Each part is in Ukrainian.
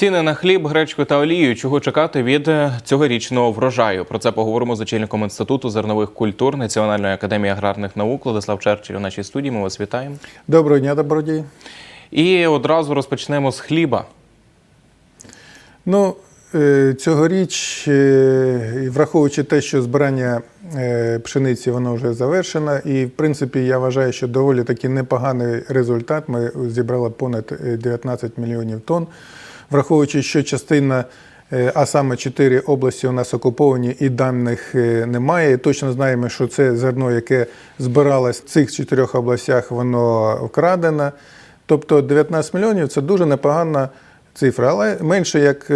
Ціни на хліб, гречку та олію. Чого чекати від е, цьогорічного врожаю? Про це поговоримо з очільником інституту зернових культур Національної академії аграрних наук Владислав Черчилль у нашій студії. Ми вас вітаємо. Доброго дня, добродій. І одразу розпочнемо з хліба. Ну, е, цьогоріч, е, враховуючи те, що збирання пшениці воно вже завершено, і в принципі я вважаю, що доволі таки непоганий результат. Ми зібрали понад е, 19 мільйонів тонн. Враховуючи, що частина, е, а саме чотири області у нас окуповані і даних е, немає. І точно знаємо, що це зерно, яке збиралось в цих чотирьох областях, воно вкрадено. Тобто 19 мільйонів це дуже непогана цифра. Але менше як е,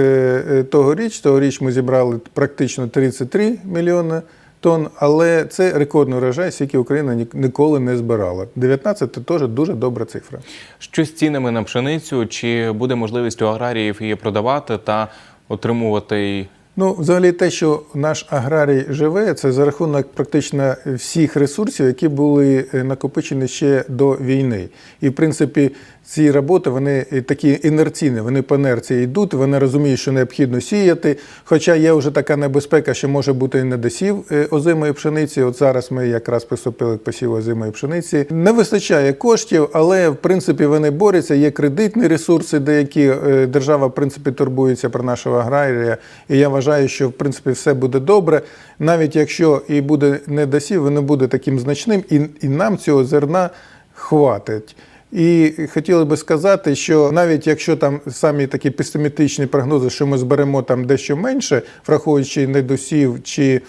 е, тогоріч. Тогоріч ми зібрали практично 33 мільйони тонн, але це рекордний урожай, який Україна ніколи не збирала. 19 – це теж дуже добра цифра. Що з цінами на пшеницю? Чи буде можливість у аграріїв її продавати та отримувати Ну, взагалі, те, що наш аграрій живе, це за рахунок практично всіх ресурсів, які були е, накопичені ще до війни. І, в принципі, ці роботи вони такі інерційні, вони по інерції йдуть, вони розуміють, що необхідно сіяти. Хоча є вже така небезпека, що може бути і недосів е, озимої пшениці. От зараз ми якраз приступили к посіву озимої пшениці. Не вистачає коштів, але в принципі вони борються. Є кредитні ресурси, деякі е, держава в принципі турбується про нашого аграрія. І я вважаю, що в принципі все буде добре. Навіть якщо і буде недосів, він не буде таким значним, і, і нам цього зерна хватить. І хотіли би сказати, що навіть якщо там самі такі песимістичні прогнози, що ми зберемо там дещо менше, враховуючи недосів чи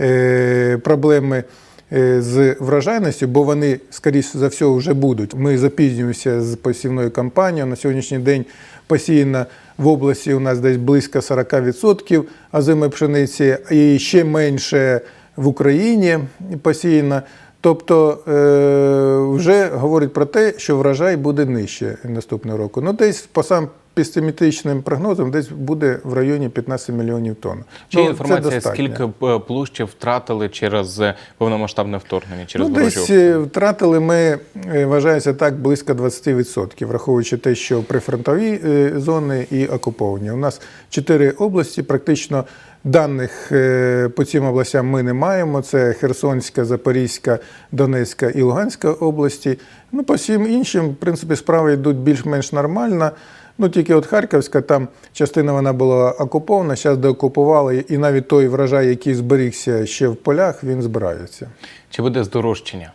е, проблеми е, з врожайністю, бо вони, скоріше за все, вже будуть. Ми запізнюємося з посівною кампанією. На сьогоднішній день посіяно в області у нас десь близько 40% озимої пшениці, і ще менше в Україні посіяно. Тобто е, вже говорить про те, що врожай буде нижче наступного року. Ну, десь по самим песимістичним прогнозам, десь буде в районі 15 мільйонів тонн. чи Ну, інформація, скільки е, площі втратили через е, повномасштабне вторгнення, через Ну, десь втратили ми, вважається так, близько 20%, враховуючи те, що прифронтові зони і окуповані. У нас чотири області, практично даних е, по цим областям ми не маємо. Це Херсонська, Запорізька, Донецька і Луганська області. Ну, по всім іншим, в принципі, справи йдуть більш-менш нормально. Ну, тільки от Харківська, там частина вона була окупована, зараз деокупували, і навіть той врожай, який зберігся ще в полях, він збирається. Чи буде здорожчання?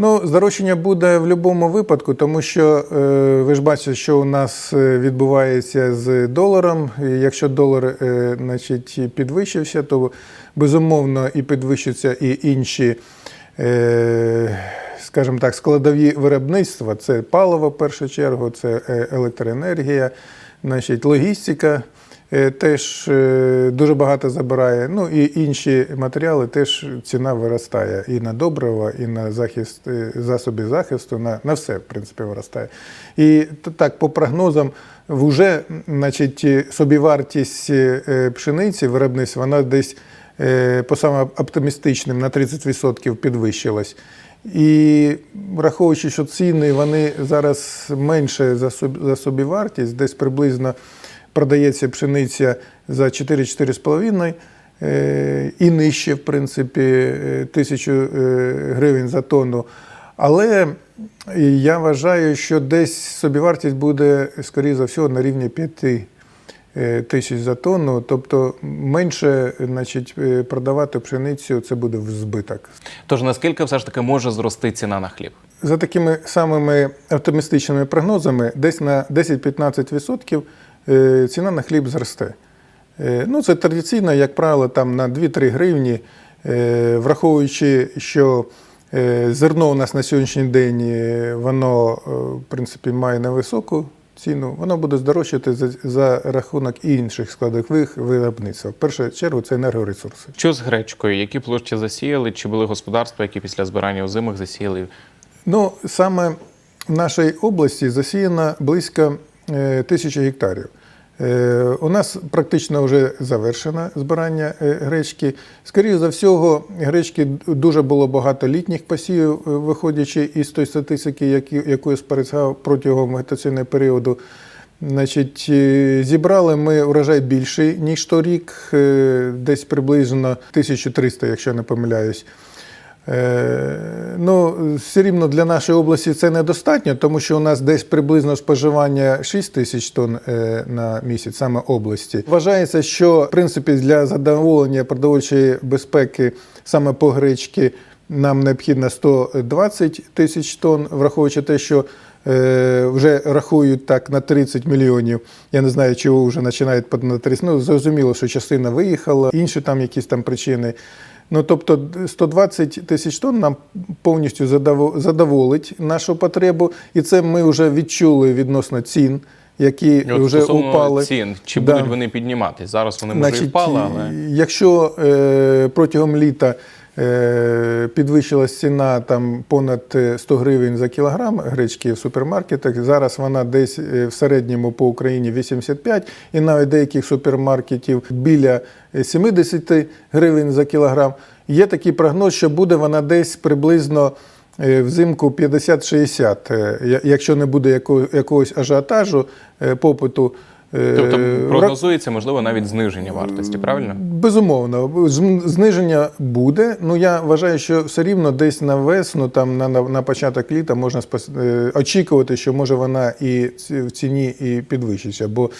Ну, здорожчання буде в будь-якому випадку, тому що е, ви ж бачите, що у нас е, відбувається з доларом. Якщо долар е, значить, підвищився, то безумовно і підвищаться і інші, скажімо так, складові виробництва. Це паливо в першу чергу, це електроенергія, значить, логістика. Е, Теж е, дуже багато забирає. Ну і інші матеріали теж ціна виростає і на добрива, і на захист е, засоби захисту, на, на все, в принципі, виростає. І так, по прогнозам, вже значить, собівартість пшениці виробництва вона десь по самим оптимістичним на 30% підвищилась. І враховуючи, що ціни вони зараз менше за собівартість, десь приблизно продається пшениця за 4-4,5 е, і нижче, в принципі, е, тисячу е, гривень за тонну. Але я вважаю, що десь собівартість буде, скоріше за все, на рівні 5 е, тисяч за тонну. Тобто менше значить, продавати пшеницю це буде в збиток. Тож наскільки все ж таки може зрости ціна на хліб? За такими самими оптимістичними прогнозами, десь на 10-15% е, ціна на хліб зросте. Е, Ну, це традиційно, як правило, там на 2-3 гривні, е, враховуючи, що е, зерно у нас на сьогоднішній день е, воно, е, в принципі, має невисоку ціну, воно буде здорожчати за, за рахунок інших складових виробництва. В першу чергу це енергоресурси. Що з гречкою? Які площі засіяли? Чи були господарства, які після збирання озимих засіяли? Ну, саме в нашій області засіяно близько е, тисячі гектарів. Е, У нас практично вже завершено збирання е, гречки. Скоріше за всього, гречки дуже було багато літніх посівів, е, виходячи із тої статистики, яку я спостерігав протягом вегетаційного періоду. Значить, зібрали ми урожай більший, ніж торік, десь приблизно 1300, якщо не помиляюсь. Е, Ну, все рівно для нашої області це недостатньо, тому що у нас десь приблизно споживання 6 тисяч тонн е, на місяць, саме області. Вважається, що в принципі для задоволення продовольчої безпеки саме по гречці нам необхідно 120 тисяч тонн, враховуючи те, що е, вже рахують так на 30 мільйонів. Я не знаю, чого вже починають на 30. Ну, зрозуміло, що частина виїхала, інші там якісь там причини. Ну, тобто 120 тисяч тонн нам повністю задоволить нашу потребу, і це ми вже відчули відносно цін, які От вже упали. цін, чи Да. будуть вони підніматися? Зараз вони може і впали, але Якщо е, протягом літа підвищилась ціна там понад е, 100 гривень за кілограм гречки в супермаркетах, зараз вона десь е, в середньому по Україні 85, і навіть деяких супермаркетів біля е, 70 гривень за кілограм. Є такий прогноз, що буде вона десь приблизно. е, Взимку 50-60, е, якщо не буде яко- якогось ажіотажу е, попиту. Е, тобто прогнозується, можливо, навіть зниження вартості, правильно? Безумовно, зниження буде. Ну я вважаю, що все рівно десь на весну, там на, на, на початок літа можна спос- е, очікувати, що може вона і в ціні і підвищиться. Бо,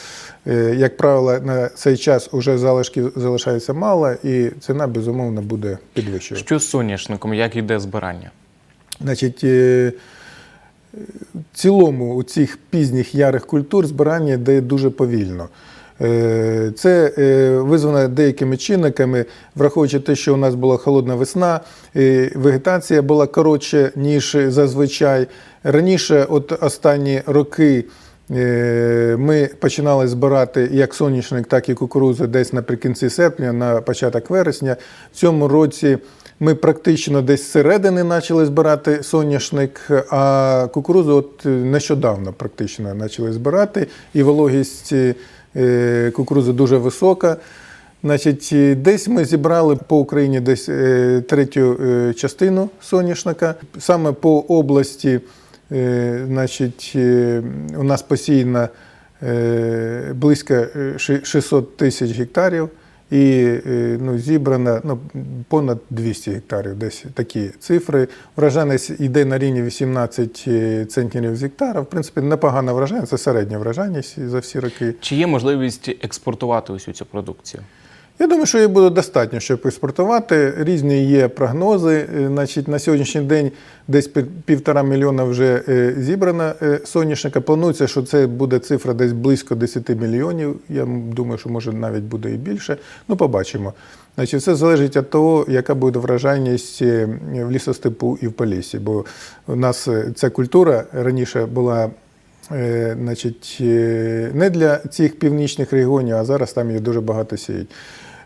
е, як правило, на цей час вже залишків залишається мало, і ціна безумовно буде підвищувати. Що з соняшником, як йде збирання? Значить, в цілому у цих пізніх ярих культур збирання йде дуже повільно. Е, Це е, визвано деякими чинниками, враховуючи те, що у нас була холодна весна, вегетація була коротше, ніж зазвичай. Раніше, от останні роки, е, ми починали збирати як соняшник, так і кукурудзу десь наприкінці серпня, на початок вересня. В цьому році ми практично десь з середини почали збирати соняшник, а кукурудзу от е, нещодавно практично почали збирати, і вологість е, кукурудзи дуже висока. Значить, е, десь ми зібрали по Україні десь третю частину соняшника. Саме по області, значить, у нас посіяно близько е, 600 тисяч гектарів. І е, ну, зібрано ну, понад 200 гектарів, десь такі цифри. Врожайність йде на рівні 18 центнерів з гектара. В принципі, непогана врожайність, це середня врожайність за всі роки. Чи є можливість експортувати усю цю продукцію? Я думаю, що її буде достатньо, щоб експортувати. Різні є прогнози. Е, Значить, на сьогоднішній день десь півтора мільйона вже е, зібрано е, соняшника. Планується, що це буде цифра десь близько 10 мільйонів. Я думаю, що може навіть буде і більше. Ну, побачимо. Значить, все залежить від того, яка буде вражайність е, в лісостепу і в полісі. Бо у нас ця культура раніше була значить, не для цих північних регіонів, а зараз там їх дуже багато сіють.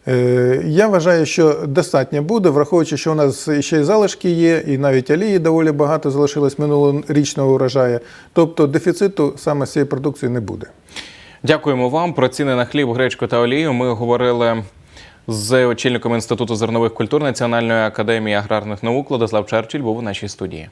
Е, Я вважаю, що достатньо буде, враховуючи, що у нас ще й залишки є, і навіть олії доволі багато залишилось минулорічного урожаю. Тобто дефіциту саме з цієї продукції не буде. Дякуємо вам. Про ціни на хліб, гречку та олію. Ми говорили з очільником Інституту зернових культур Національної академії аграрних наук Владислав Черчилль був у нашій студії.